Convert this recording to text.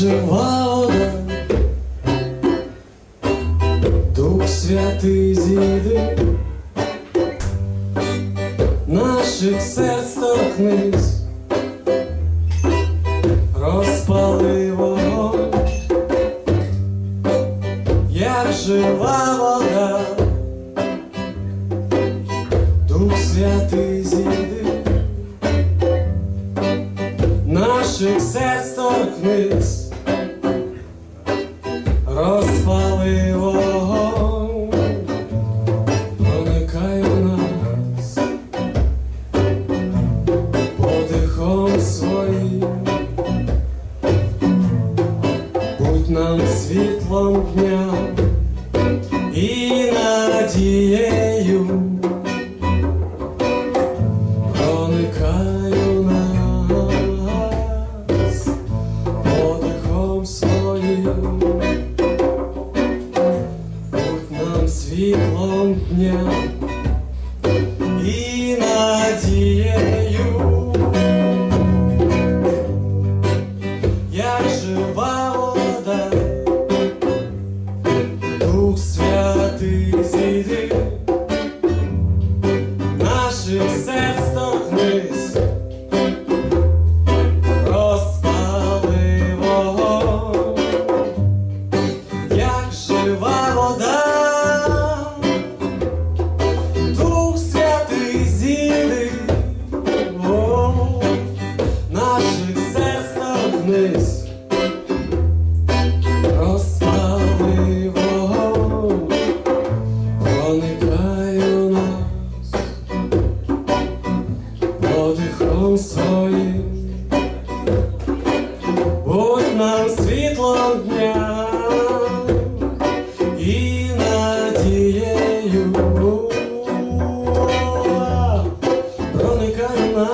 жива вода, Дух Святий зійди, наших серць торкнись, розпали вогонь, як жива Дух Святий зійди, наших серць торкнись, світлом дня і надією проникаю нас будь нам світлом дня. жива вода, дух святий зіни, О, наших серць на вниз. Подихом своїм, будь нам світлом дня. kalma